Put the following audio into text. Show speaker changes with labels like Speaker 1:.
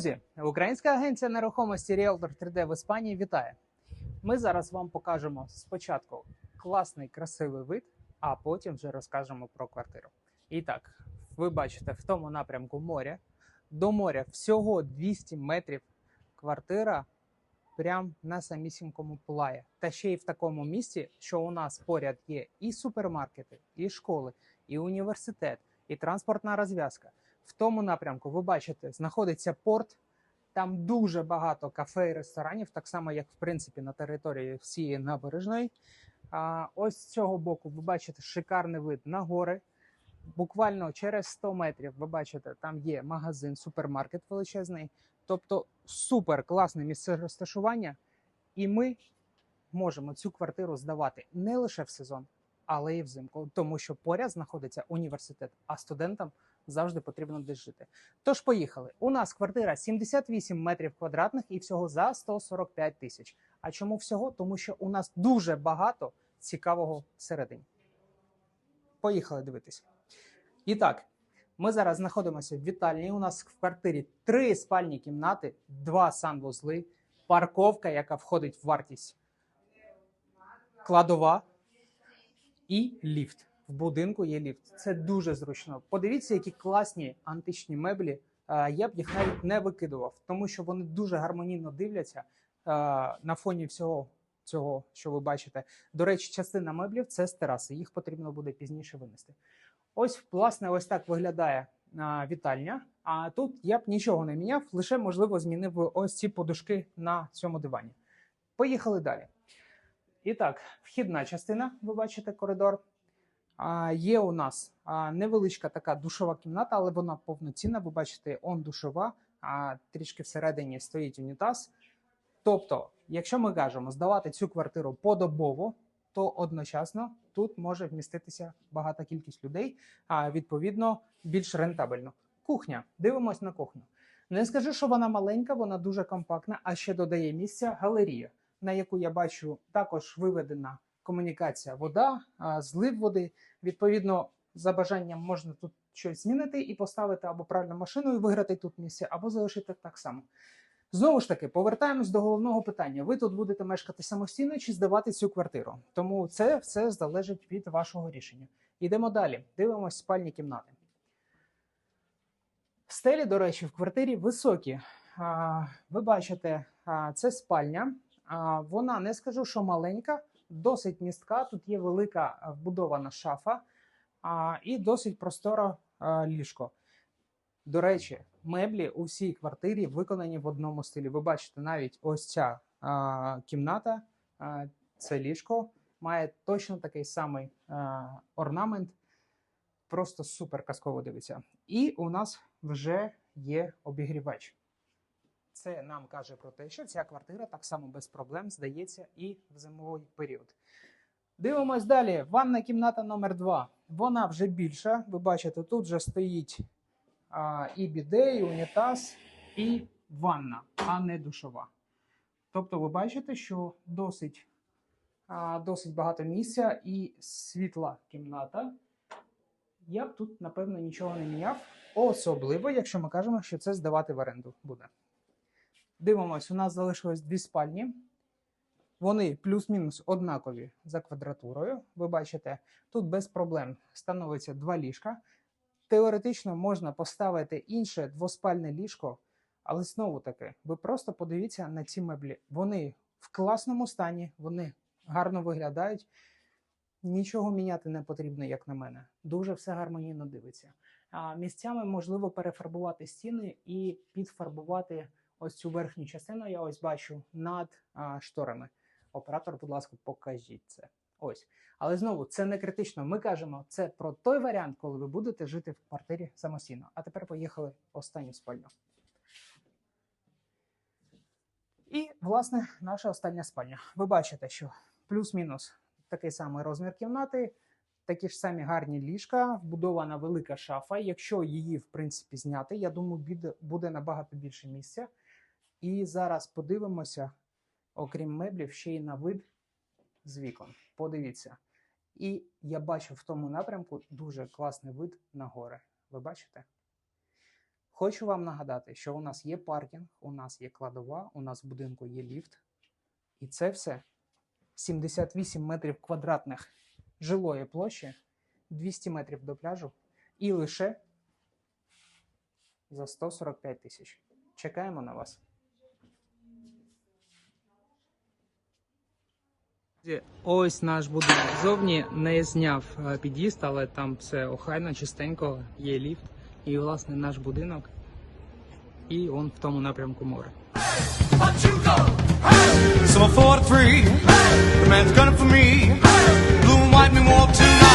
Speaker 1: Друзі, Українська агенція нерухомості Realtor 3D в Іспанії вітає. Ми зараз вам покажемо спочатку класний красивий вид, а потім вже розкажемо про квартиру. І так, ви бачите в тому напрямку море. До моря всього 200 метрів квартира прямо на самісінькому плаї. Та ще й в такому місці, що у нас поряд є і супермаркети, і школи, і університет, і транспортна розв'язка. В тому напрямку ви бачите, знаходиться порт. Там дуже багато кафе і ресторанів, так само як в принципі на території всієї набережної. А ось з цього боку ви бачите шикарний вид на гори. Буквально через 100 метрів ви бачите, там є магазин, супермаркет величезний. Тобто супер класне місце розташування, і ми можемо цю квартиру здавати не лише в сезон, але й взимку, тому що поряд знаходиться університет, а студентам завжди потрібно десь жити. Тож поїхали. У нас квартира 78 метрів квадратних і всього за 145 тисяч. А чому всього? Тому що у нас дуже багато цікавого всередині. Поїхали дивитись. І так, ми зараз знаходимося в вітальні. У нас в квартирі три спальні кімнати, два санвузли, парковка, яка входить в вартість, кладова і ліфт. В будинку є ліфт. Це дуже зручно. Подивіться, які класні античні меблі. Е, Я б їх навіть не викидував, тому що вони дуже гармонійно дивляться е, на фоні всього цього, що ви бачите. До речі, частина меблів це з тераси. Їх потрібно буде пізніше винести. Ось, власне, ось так виглядає а, вітальня. А тут я б нічого не міняв, лише можливо змінив ось ці подушки на цьому дивані. Поїхали далі. І так, вхідна частина, ви бачите коридор. Є у нас невеличка така душова кімната, але вона повноцінна. Ви бачите, он душова, а трішки всередині стоїть унітаз. Тобто, якщо ми кажемо здавати цю квартиру подобово, то одночасно тут може вміститися багата кількість людей, а відповідно більш рентабельно. Кухня. Дивимось на кухню. Не скажу, що вона маленька, вона дуже компактна, а ще додає місця галерія, на яку я бачу також виведена комунікація вода, злив води. Відповідно, за бажанням можна тут щось змінити і поставити або правильну машину і виграти тут місце, або залишити так само. Знову ж таки, повертаємось до головного питання. Ви тут будете мешкати самостійно чи здавати цю квартиру? Тому це все залежить від вашого рішення. Йдемо далі. Дивимось спальні кімнати. Стелі, до речі, в квартирі високі. Ви бачите, це спальня. Вона не скажу, що маленька, досить містка. Тут є велика вбудована шафа і досить просторе ліжко. До речі, меблі у всій квартирі виконані в одному стилі. Ви бачите, навіть ось ця кімната, це ліжко, має точно такий самий орнамент. Просто супер казково дивиться. І у нас вже є обігрівач. Це нам каже про те, що ця квартира так само без проблем здається і в зимовий період. Дивимось далі. Ванна кімната номер 2 Вона вже більша. Ви бачите, тут вже стоїть а, і біде, і унітаз, і ванна, а не душова. Тобто, ви бачите, що досить, а, досить багато місця і світла кімната. Я б тут, напевно, нічого не міняв. Особливо, якщо ми кажемо, що це здавати в оренду буде. Дивимось, у нас залишилось дві спальні. Вони плюс-мінус однакові за квадратурою. Ви бачите, тут без проблем становиться два ліжка. Теоретично можна поставити інше двоспальне ліжко, але знову таки, ви просто подивіться на ці меблі. Вони в класному стані, вони гарно виглядають. Нічого міняти не потрібно, як на мене. Дуже все гармонійно дивиться. А місцями можливо перефарбувати стіни і підфарбувати ось цю верхню частину. Я ось бачу над а, шторами. Оператор, будь ласка, покажіть це. Ось. Але знову це не критично. Ми кажемо це про той варіант, коли ви будете жити в квартирі самостійно. А тепер поїхали останню спальню. І, власне, наша остання спальня. Ви бачите, що плюс-мінус такий самий розмір кімнати, такі ж самі гарні ліжка, вбудована велика шафа. Якщо її, в принципі, зняти, я думаю, буде набагато більше місця. І зараз подивимося, окрім меблів, ще й на вид з вікон. Подивіться. І я бачу в тому напрямку дуже класний вид на гори. Ви бачите? Хочу вам нагадати, що у нас є паркінг, у нас є кладова, у нас в будинку є ліфт. І це все 78 метрів квадратних жилої площі, 200 метрів до пляжу і лише за 145 тисяч. Чекаємо на вас. Ось наш будинок. Зовні не зняв е, під'їзд, але там все охайно, чистенько, є ліфт. І, власне, наш будинок. І он в тому напрямку море.
Speaker 2: So I fought a three. The man's gunning for me. Blue and white, me walk tonight.